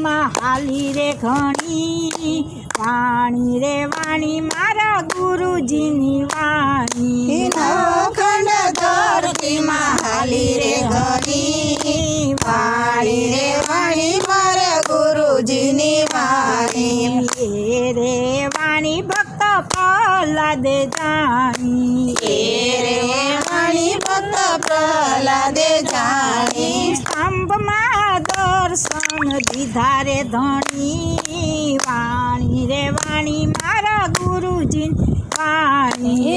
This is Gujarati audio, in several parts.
ધરતીમાં હાલી રે ઘણી વાણી રે વાણી મારા ગુરુજીની વાણી. નવખંડ ધરતીમાં હાલી રે ઘણી વાણી રે વાણી મારા ગુરુજીની વાણી. એ રે વાણી ભક્ત પ્રહલાદે જાણી. રે વાણી ભક્ત પ્રહલાદે જાણી દર્શન દીધા રે ધણી વાણી રે વાણી મારા ગુરુજી વાણી.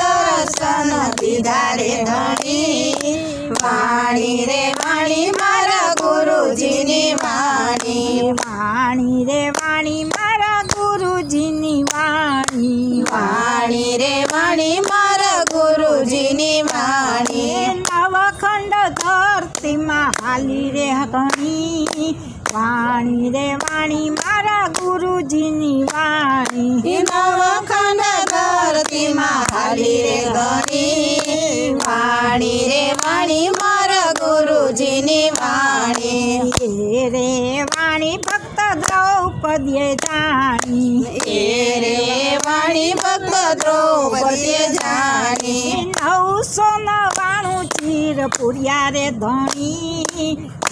દર્શન દીધા રે ધણી વાણી રે વાણી મારા ગુરુજીની વાણી. વાણી રે વાણી મારા ગુરુજીની વાણી. વાણી રે વાણી મારા ગુરુજીની વાણી. નવખંડ ધરતીમાં હાલી રે ઘણી વાણી રે વાણી મારા ગુરુજીની વાણી. નવખંડ ધરતીમાં હાલી રે ઘણી વાણી રે વાણી મારા ગુરુજીની વાણી. એ રે વાણી ભક્ત દ્રૌપદીએ જાણી. એ રે વાણી ભક્ત દ્રૌપદીએ જાણી. નવસો નવાણું ચીર પુર્યા રે ધણી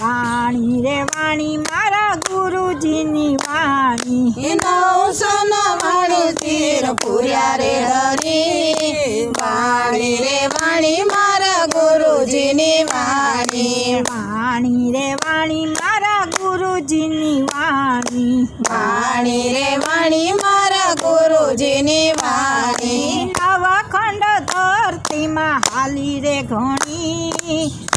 વાણી રે વાણી મારા ગુરુજીની વાણી. નવસો નવાણું તીર પૂર્યા રે ધરી વાણી રે વાણી મારા ગુરુજીની વાણી. વાણી રે વાણી મારા ગુરુજીની વાણી. વાણી રે વાણી મારા ગુરુજીની વાણી. નવખંડ ધરતીમાં હાલી રે ઘણી.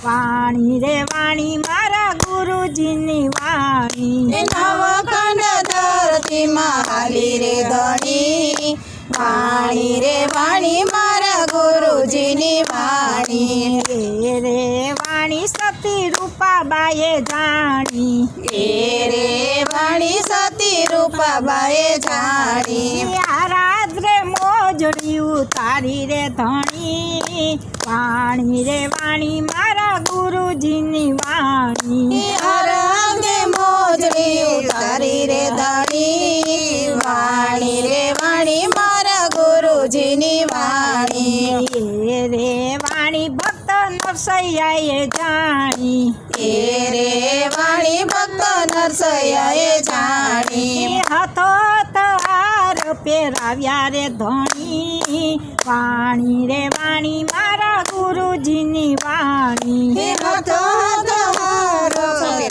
વાણી રે વાણી મારા ગુરુજીની વાણી. નવખંડ ધરતી માલી રે ધણી. વાણી રે વાણી મારા ગુરુજીની વાણી. એ રે વાણી સતી રૂપાબાએ જાણી. એ રે વાણી સતી રૂપાબાએ જાણી. આરાધ્રે મોજડી ઉતારી રે ધણી. વાણી રે વાણી મારા ગુરુજીની વાણી. અરંગે મોજડી ઉતારી રે ધણી વાણી રે વાણી મારા ગુરુજીની વાણી. રે વાણી ભક્ત નરસૈયાએ જાણી. એ રે વાણી ભક્ત નરસૈયાએ જાણી. હાથો તાર પહેરાવ્યા રે ધણી. વાણી રે વાણી મારા ગુરુજીની વાણી. હે હતો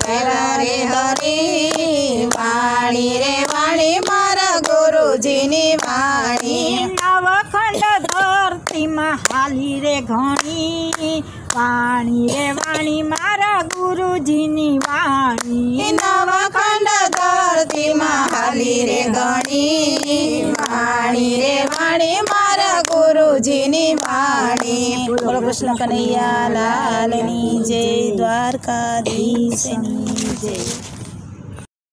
પહેરા રે હરે. વાણી રે વાણી મારા ગુરુજીની વાણી. નવખંડ ધરતીમાં હાલી રે ઘણી. વાણી રે વાણી મારા ગુરુજીની વાણી. નવખંડ ધરતીમાં હાલી રે ઘણી. વાણી રે વાણી મારા ગુરુજીની વાણી. બોલો કૃષ્ણ કનૈયા લાલની જય દ્વારકાધીશની જય.